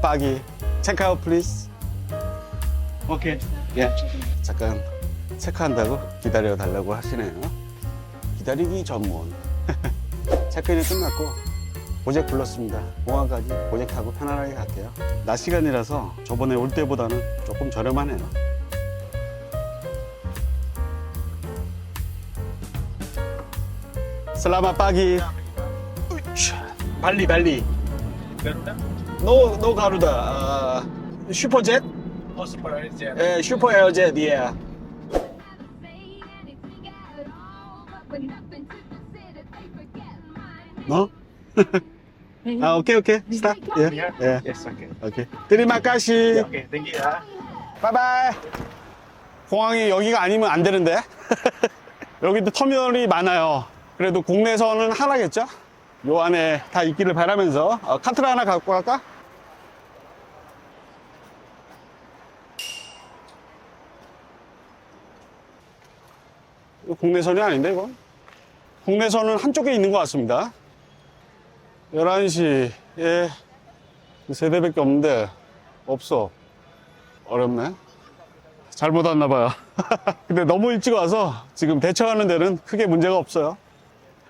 Pagi. Check out please. 오케이. 예. 잠깐 체크한다고 기다려 달라고 하시네요. 기다리기 전문. 체크인이 끝났고 고잭 불렀습니다. 공항까지 타고 편안하게 갈게요. 낮 시간이라서 저번에 올 때보다는 조금 저렴하네요. Selamat pagi. Uish. 발리 발리. 노, 노 가루다. 아, 슈퍼젯? Oh, super jet. 예, 슈퍼 에어젯, 예. 너? 아, 오케이, 오케이. 스탑. 예. Yeah? 예. Yes, okay. 오케이. Okay, thank you. ah. 바이바이. 공항이 여기가 아니면 안 되는데. 여기도 터미널이 많아요. 그래도 국내선은 하나겠죠? 요 안에 다 있기를 바라면서 어, 카트를 하나 갖고 갈까? 국내선이 아닌데 이건? 국내선은 한쪽에 있는 것 같습니다. 11시에 세 대밖에 없는데 없어. 어렵네. 잘못 왔나 봐요. 근데 너무 일찍 와서 지금 대처하는 데는 크게 문제가 없어요.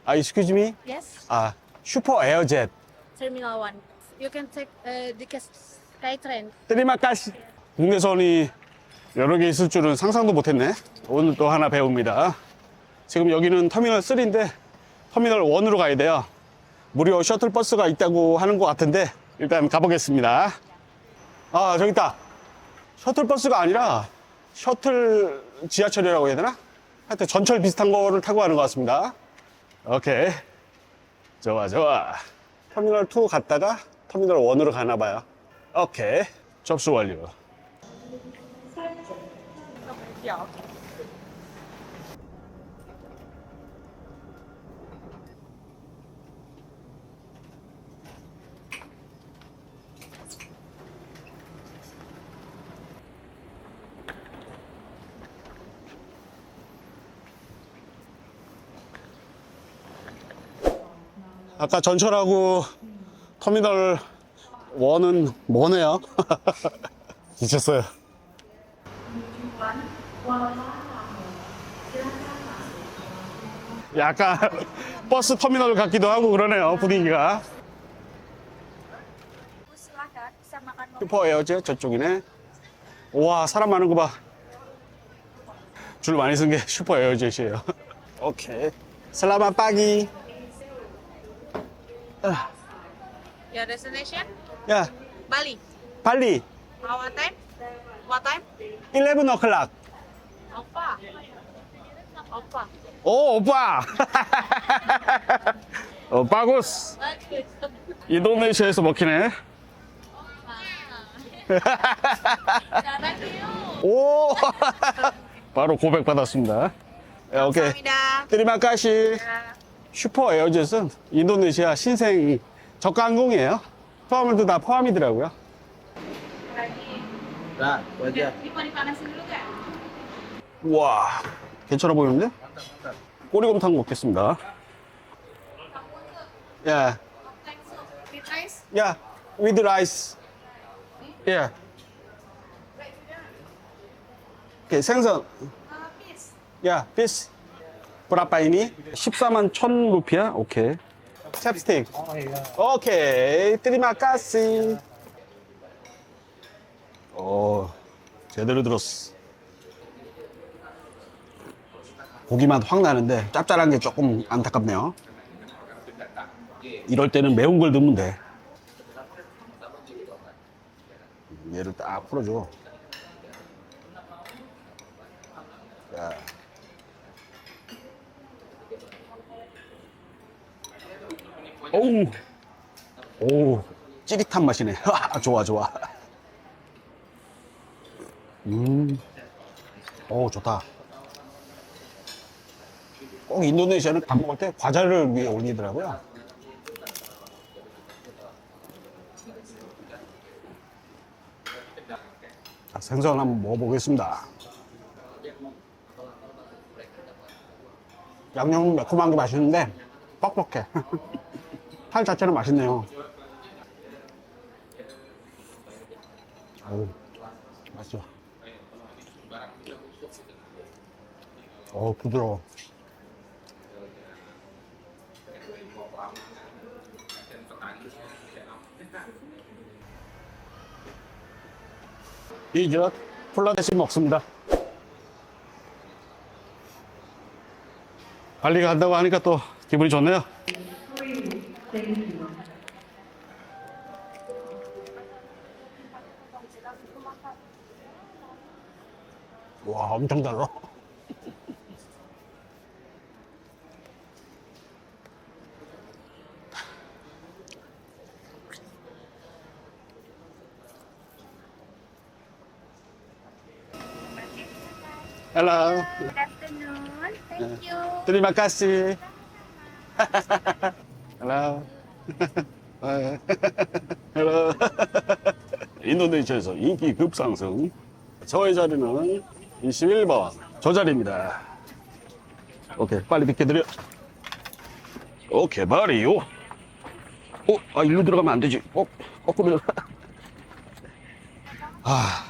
아, excuse me? Yes, 아, 슈퍼 에어젯. Terminal 1. You can take uh, the sky train. 트리마카시. 국내선이 여러 개 있을 줄은 상상도 못했네. 오늘 또 하나 배웁니다. 지금 여기는 터미널 3인데 터미널 1으로 가야 돼요. 무료 셔틀버스가 있다고 하는 것 같은데 일단 가보겠습니다. 아, 저기 있다. 셔틀버스가 아니라 셔틀 지하철이라고 해야 되나? 하여튼 전철 비슷한 거를 타고 가는 것 같습니다. 오케이. 좋아, 좋아. 터미널 2 갔다가 터미널 1으로 가나 봐요. 오케이. 접수 완료. 아까 전철하고 터미널 1은 뭐네요. 지쳤어요. 약간 버스 터미널 같기도 하고 그러네요, 분위기가. 슈퍼 에어제 저쪽이네. 와, 사람 많은 거 봐. 줄 많이 쓴 게 슈퍼 에어젯이에요. 오케이. 슬라마 빠기. Your destination? 야, Bali. How what time? What time? 11 o'clock. Opa. Opa. 오, 오빠! 어, 바구스. 인도네시아에서 먹히네. 오! 바로 고백 받았습니다. 예, 오케이. 트리마카시. 슈퍼 에어젯은 인도네시아 신생 저가 항공이에요. 포함을도 다 포함이더라고요. Nggak? 우와, 괜찮아 보이는데? 꼬리곰탕 먹겠습니다. 야, rice? 야, with rice. 예. 오케이, 생선. Fish. 야, 피스. 브라빠 이니? 14만 1천 루피야? 오케이. 찹스틱. 오케이. 트리마카시. 오, 제대로 들었어. 고기 맛 확 나는데 짭짤한 게 조금 안타깝네요. 이럴 때는 매운 걸 넣으면 돼. 얘를 딱 풀어줘. 자. 오우. 오, 찌릿한 맛이네. 아, 좋아, 좋아. 음. 오, 좋다. 꼭 인도네시아는 밥 먹을 때 과자를 위에 올리더라고요. 자, 생선 한번 먹어보겠습니다. 양념은 매콤한 게 맛있는데 뻑뻑해. 살 자체는 맛있네요. 아유, 맛있어. 어, 부드러워. 이제 콜라 대신 먹습니다. 발리 간다고 하니까 또 기분이 좋네요. 엄청 달라. Hello. Good afternoon. Thank you. Terima kasih. Hello. Hello. 인도네시아에서 인기 급상승. 저의 자리는 21번. 저 자리입니다. 오케이, 빨리 비켜드려. 오케이, 말이요. 어, 아, 일로 들어가면 안 되지. 어, 거꾸로. 아.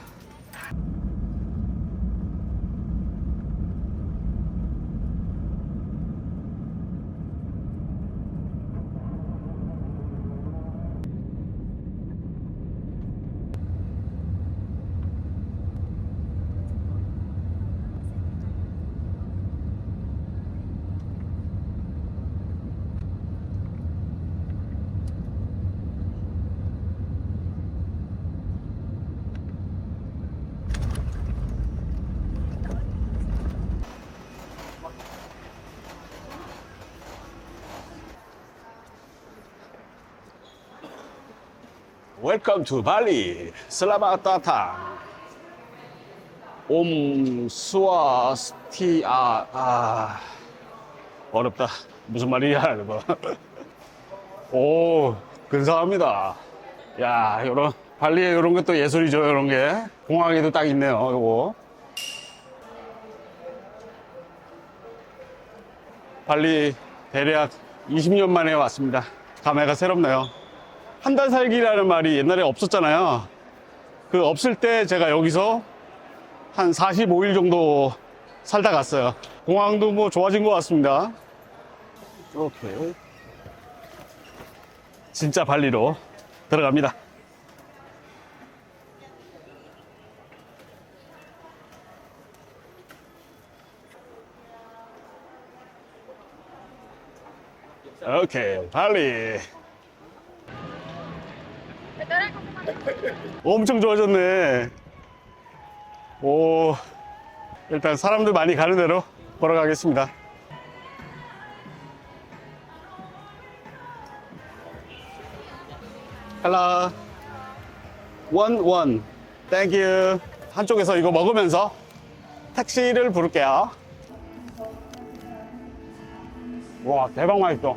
Welcome to Bali. Selamat datang. 옴 스와스티아 아 어렵다. 무슨 말이야 이거. 오 근사합니다. 야 이런 발리에 이런 것도 예술이죠 이런 게 공항에도 딱 있네요 요거. 발리 대략 20년 만에 왔습니다. 감회가 새롭네요. 한 달 살기라는 말이 옛날에 없었잖아요. 그 없을 때 제가 여기서 한 45일 정도 살다 갔어요. 공항도 뭐 좋아진 것 같습니다. 이렇게 진짜 발리로 들어갑니다. 오케이, 발리. 엄청 좋아졌네. 오, 일단 사람들 많이 가는 대로 걸어가겠습니다. 헬로. 원, 원. 땡큐. 한쪽에서 이거 먹으면서 택시를 부를게요. 와, 대박 맛있어.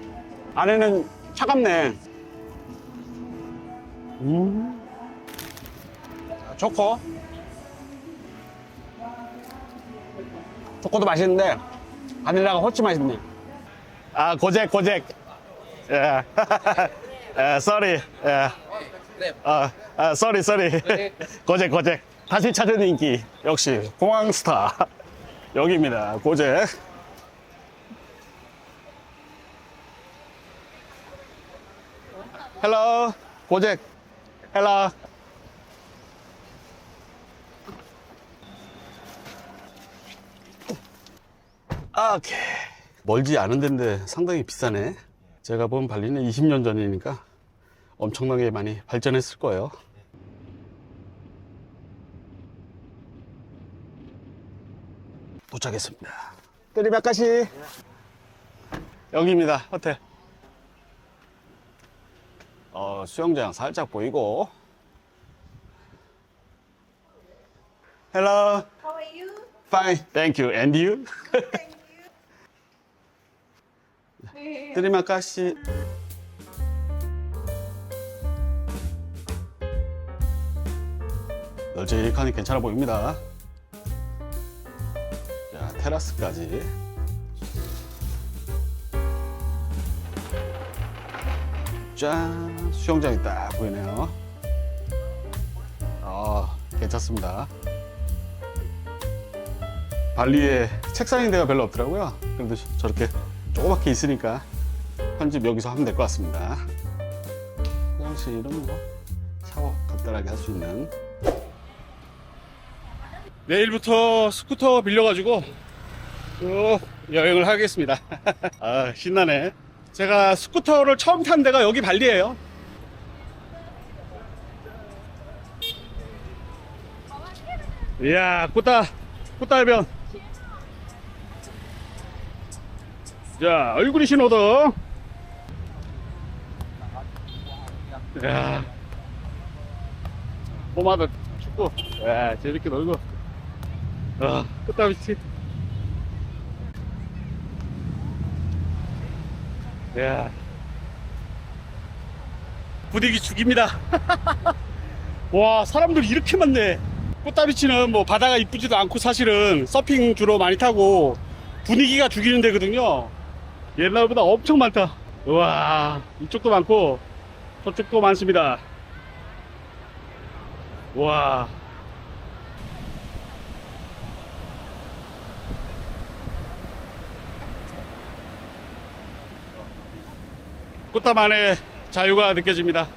안에는 차갑네. 음. 자, 초코. 초코도 맛있는데 바닐라가 훨씬 맛있네. 아 고잭 고잭. 예. 예, sorry. 예. 아, 아, sorry, sorry. 고잭 고잭. 다시 찾은 인기. 역시 공항 스타. 여기입니다. 고잭. 헬로 고잭. 헬로. 오케이. 멀지 않은 데인데 상당히 비싸네. 제가 본 발리는 20년 전이니까 엄청나게 많이 발전했을 거예요. 도착했습니다. 때리백가시 여기입니다. 호텔. 어, 수영장 살짝 보이고. Hello. How are you? Fine. Thank you. And you? 테리마카시. 널찍하니 괜찮아 보입니다. 자, 테라스까지. 짠! 수영장이 딱 보이네요. 아, 괜찮습니다. 발리에 책상인 데가 별로 없더라고요. 그래도 저렇게 조그맣게 있으니까 편집 여기서 하면 될 것 같습니다. 화장실은 뭐 샤워 간단하게 할 수 있는. 내일부터 스쿠터 빌려가지고 쭉 여행을 하겠습니다. 아 신나네. 제가 스쿠터를 처음 탄 데가 여기 발리예요. 이야 꽃다 꽃달변. 자 얼굴이 신호등. 야 봄마다 춥고 야 재밌게 놀고 아 꽃다비치 야 분위기 죽입니다. 와 사람들 이렇게 많네. 꽃다비치는 뭐 바다가 이쁘지도 않고 사실은 서핑 주로 많이 타고 분위기가 죽이는 데거든요. 옛날보다 엄청 많다. 우와 이쪽도 많고 저쪽도 많습니다. 와 꽃다만의 자유가 느껴집니다.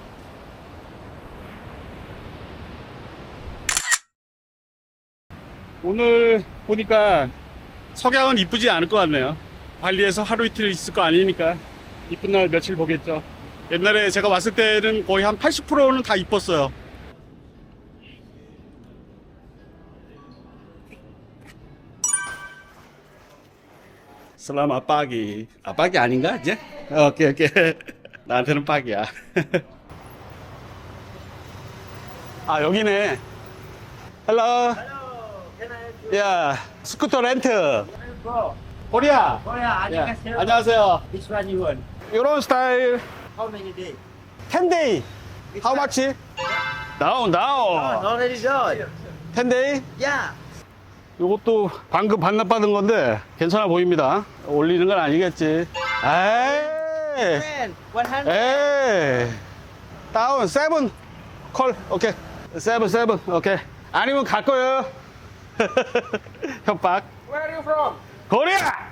오늘 보니까 석양은 이쁘지 않을 것 같네요. 발리에서 하루 이틀 있을 거 아니니까 이쁜 날 며칠 보겠죠. 옛날에 제가 왔을 때는 거의 한 80%는 다 이뻤어요. 슬람 아빠기. 아빠기 아닌가, 이제? 오케이, 오케이. 나한테는 빡이야. 아, 여기네. 헬로. 야, 스쿠터 렌트. 코리아. Korea, 야, 안녕하세요. 안녕하세요. Which one you want? 이런 스타일. How many days? 10데이. Which How one? much? Oh, 다운. already done. 10데이. Yeah. 이것도 방금 반납받은 건데 괜찮아 보입니다. 올리는 건 아니겠지. 에이. Man, 100. 에이. 다운 세븐 콜 오케이 세븐 세븐 오케이 아니면 갈 거예요. 협박. Where are you from? 코리아.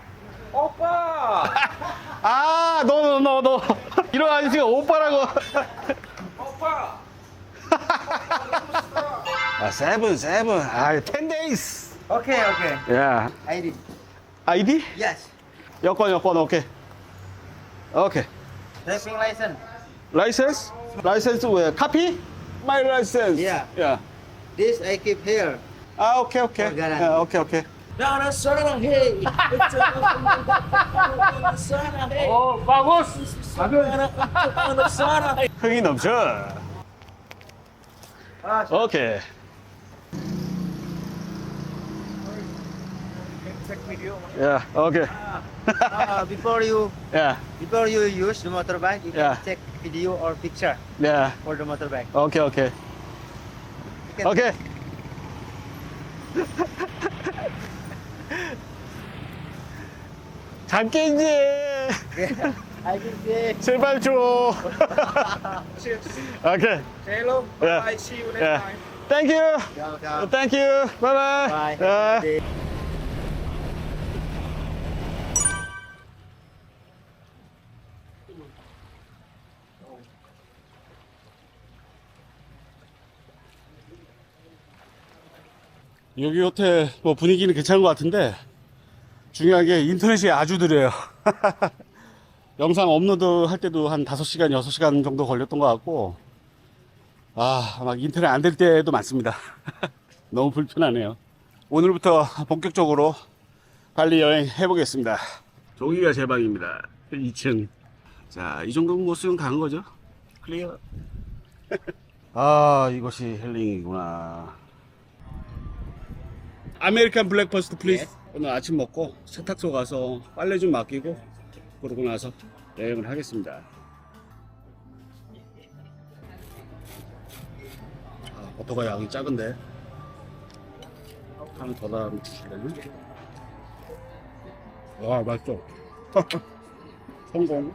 Oppa. 아, 너, 너, 너, 너. 이런 아저씨가 오빠라고. Oppa. 아, 세븐, 세븐. 아, 10 days. Okay, okay. 야, ID. 아이디? Yes. 여권, 여권, 오케이. 오케이. Driving license. 라이센스? 라이센스 왜? 카피? 마이 라이센스. Yeah. 야. This I keep here. 아, 오케이, 오케이. 어. 야, 오케이, 오케이. 어, 바고스. Sana hey. 흥이 넘쳐. Ah, 오케이. Video. 야, 오케이. Uh, before you 야, before you use the motorbike, you Yeah. can check video or picture 야. for the motorbike. 오케이, 오케이. You can 오케이. 잠깐지. I can say 제발 줘. 오케이. say hello. Yeah. Bye. See you next 야. time. 땡큐. Yeah. 땡큐. 바이바이. Bye. 야. 여기 호텔 뭐 분위기는 괜찮은 것 같은데 중요한 게 인터넷이 아주 느려요. 영상 업로드 할 때도 한 5시간, 6시간 정도 걸렸던 것 같고 아, 막 인터넷 안 될 때도 많습니다. 너무 불편하네요. 오늘부터 본격적으로 발리 여행 해보겠습니다. 저기가 제 방입니다. 2층. 자, 이 정도면 뭐 수용 가는 거죠? 클리어. 아, 이것이 힐링이구나. 아메리칸 블랙퍼스트 플리즈. 오늘 아침 먹고 세탁소 가서 빨래 좀 맡기고 그러고 나서 여행을 하겠습니다. 아, 버터가 양이 작은데. 하나 더 달아 주실래요? 와 맛있어. 성공.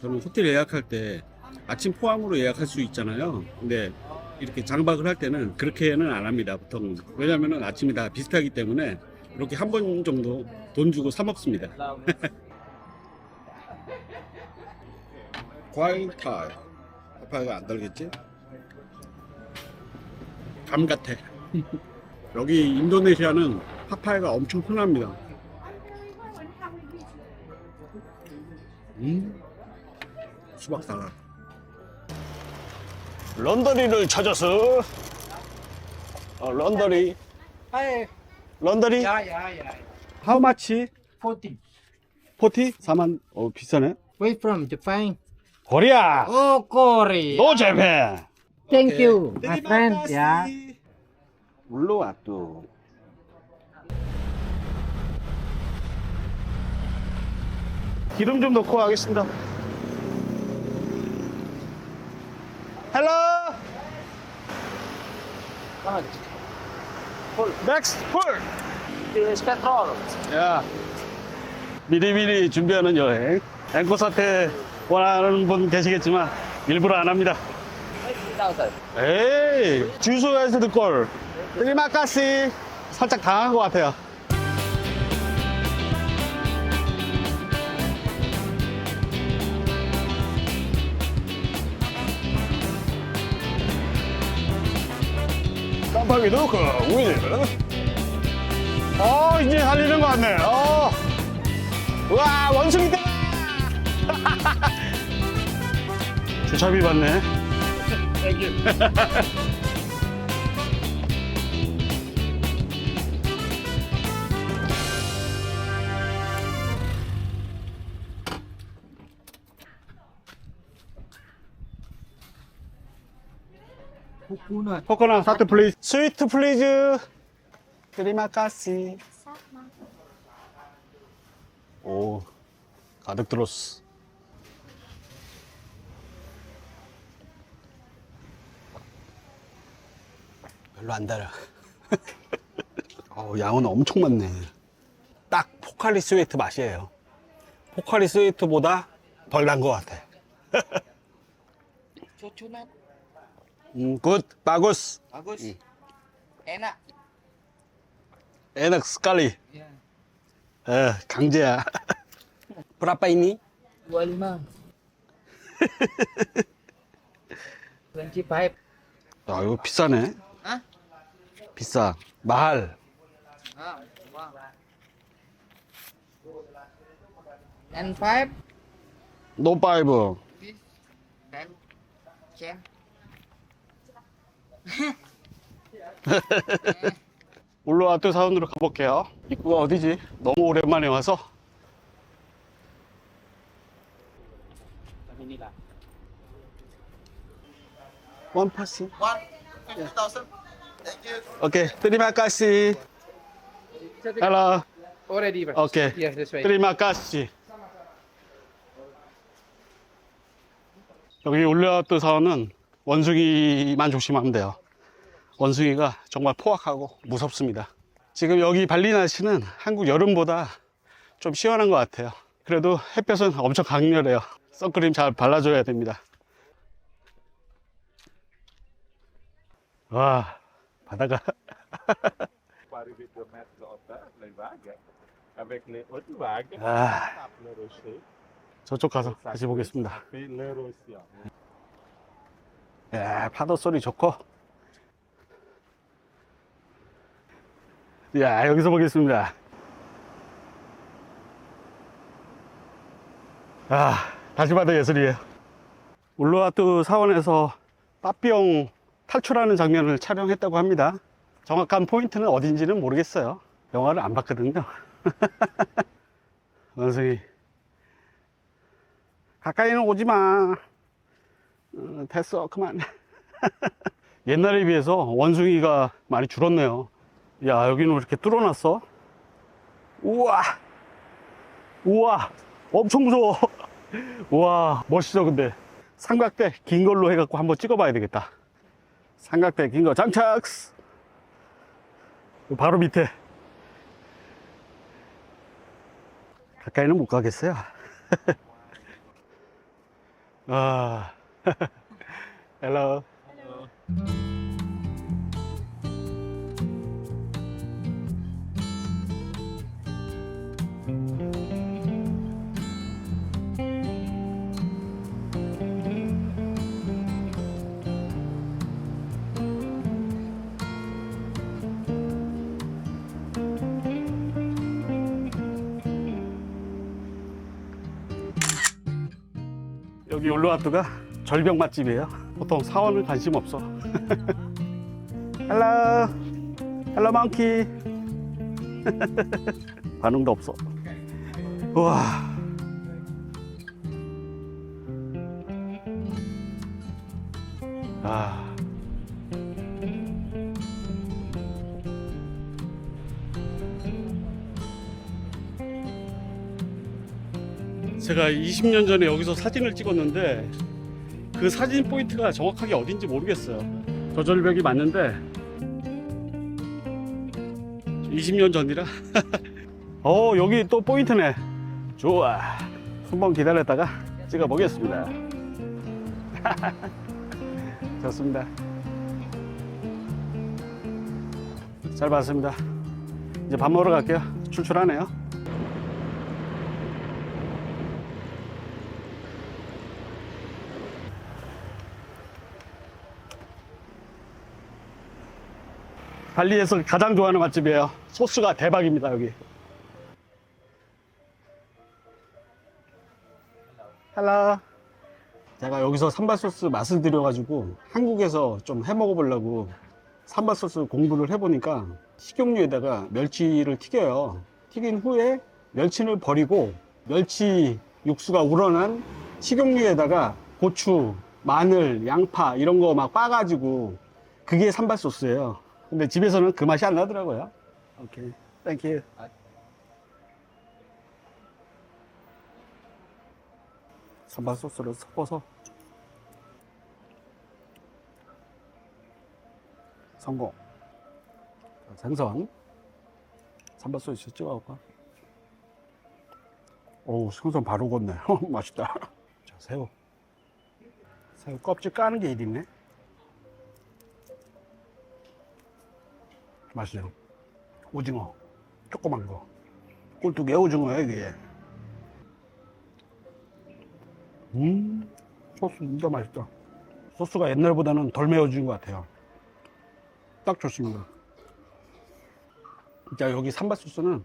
저는 호텔 예약할 때 아침 포함으로 예약할 수 있잖아요. 근데 이렇게 장박을 할 때는 그렇게는 안 합니다. 보통 왜냐면은 아침이 다 비슷하기 때문에 이렇게 한 번 정도 돈 주고 사 먹습니다. 과일 타이 파파이가 안 달겠지? 감 같아. 여기 인도네시아는 파파이가 엄청 흔합니다. 음, 수박 살라. 런더리를 찾아서 어, 런더리 Hi. 런더리 Yeah, yeah, yeah. how much? 40. 40? 4만 어 비싸네 Where from? Japan. 코리아 Oh, Korea. 노 재팬 Thank you, my friend. Yeah. 물로와 또 기름 좀 넣고 가겠습니다 헬로 맥스 풀 It's petrol. 야 미리미리 준비하는 여행. 앵커 사태 원하는 분 계시겠지만 일부러 안 합니다. 20,000. 에이 주소에서 듣걸. 일마가시 살짝 당한 것 같아요 깜빡이 넣고 우이는 어 이제 살리는 것 같네. 어. 우와 원숭이다 주차비 받네 코코넛. 사트 플리즈. 스위트 플리즈. 드리마카시. 오 가득 들었어. 별로 안 달아. 어우 양은 엄청 많네. 딱 포칼리 스웨이트 맛이에요. 포칼리 스웨이트보다 덜단것 같아. 굿 바구스 Bagus. Enak. 에낙 스칼리 Yeah. 어, 강제야. 브라빠 있니? 25. 25. 야, 이거 비싸네. Hah? 비싸. 마할. Ah, wow. And 5. 노파이브. This. Ten. Ten. 울루와트 사원으로 가볼게요. 입구가 어디지? 너무 오랜만에 와서. 원 파스. One. 50,000. Thank you. 오케이. 트리마카시. 헬로. Already, bro. 오케이. Yes, this way. 트리마카시. 여기 울루와트 사원은 원숭이만 조심하면 돼요. 원숭이가 정말 포악하고 무섭습니다. 지금 여기 발리 날씨는 한국 여름보다 좀 시원한 것 같아요. 그래도 햇볕은 엄청 강렬해요. 선크림 잘 발라줘야 됩니다. 와, 바다가. 아, 저쪽 가서 다시 보겠습니다. 야, 파도 소리 좋고. 야, 여기서 보겠습니다. 아, 다시 봐도 예술이에요. 울루와트 사원에서 빠삐용 탈출하는 장면을 촬영했다고 합니다. 정확한 포인트는 어딘지는 모르겠어요. 영화를 안 봤거든요. 원숭이. 가까이는 오지 마. 어, 됐어, 그만. 옛날에 비해서 원숭이가 많이 줄었네요. 야, 여기는 왜 이렇게 뚫어놨어? 우와! 우와! 엄청 무서워! 우와, 멋있어, 근데. 삼각대 긴 걸로 해갖고 한번 찍어봐야 되겠다. 삼각대 긴 거 장착! 바로 밑에. 가까이는 못 가겠어요. 아, hello. 여기 올로아트가 절벽 맛집이에요. 보통 사원은 관심 없어. 헬로, 헬로 망키. 반응도 없어. 우와. 아. 제가 20년 전에 여기서 사진을 찍었는데 그 사진 포인트가 정확하게 어딘지 모르겠어요. 저 절벽이 맞는데 20년 전이라. 어 여기 또 포인트네. 좋아. 한번 기다렸다가 찍어 보겠습니다. 좋습니다. 잘 봤습니다. 이제 밥 먹으러 갈게요. 출출하네요. 발리에서 가장 좋아하는 맛집이에요. 소스가 대박입니다, 여기. 헬로. 제가 여기서 삼바 소스 맛을 들여가지고 한국에서 좀 해 먹어보려고 삼바 소스 공부를 해보니까 식용유에다가 멸치를 튀겨요. 튀긴 후에 멸치를 버리고 멸치 육수가 우러난 식용유에다가 고추, 마늘, 양파 이런 거막 빻아가지고 그게 삼바 소스예요. 근데 집에서는 그 맛이 안 나더라고요. 오케이, 땡큐. 삼바 소스를 섞어서 성공. 자, 생선 삼바 소스 찍어볼까? 오, 생선 바로 걷네. 맛있다. 자, 새우. 새우 껍질 까는 게 일있네. 맛있어요. 오징어. 조그만 거. 꼴뚜기 오징어야, 이게. 음, 소스 진짜 맛있다. 소스가 옛날보다는 덜 매워진 것 같아요. 딱 좋습니다. 진짜 여기 삼바 소스는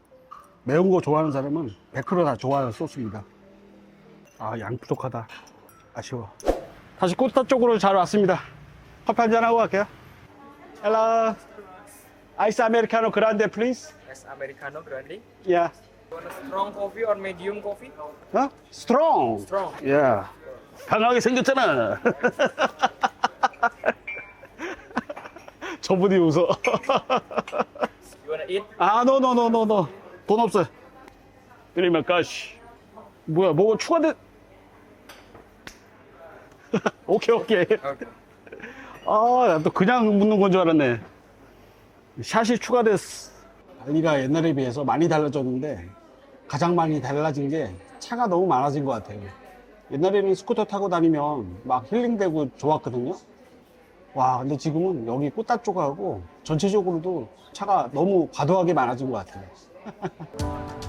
매운 거 좋아하는 사람은 100%다 좋아하는 소스입니다. 아, 양 부족하다. 아쉬워. 다시 코스타 쪽으로 잘 왔습니다. 커피 한잔 하고 갈게요. 헬로. 아이스 아메리카노 그란데 플리즈. Yes, Americano grande. 야. You want a strong coffee or medium coffee? 어? 스트롱. Strong. 야. 강하게 생겼잖아. 저분이 웃어. You wanna eat? 아, 노노노노노. 돈 없어. 그러면 가시. 뭐야, 뭐가 추가돼? 오케이, 오케이. Okay. 아, 나또 그냥 묻는 건 줄 알았네. 샷이 추가됐어. 발리가 옛날에 비해서 많이 달라졌는데 가장 많이 달라진 게 차가 너무 많아진 것 같아요. 옛날에는 스쿠터 타고 다니면 막 힐링되고 좋았거든요. 와, 근데 지금은 여기 꽃다 쪽하고 전체적으로도 차가 너무 과도하게 많아진 것 같아요.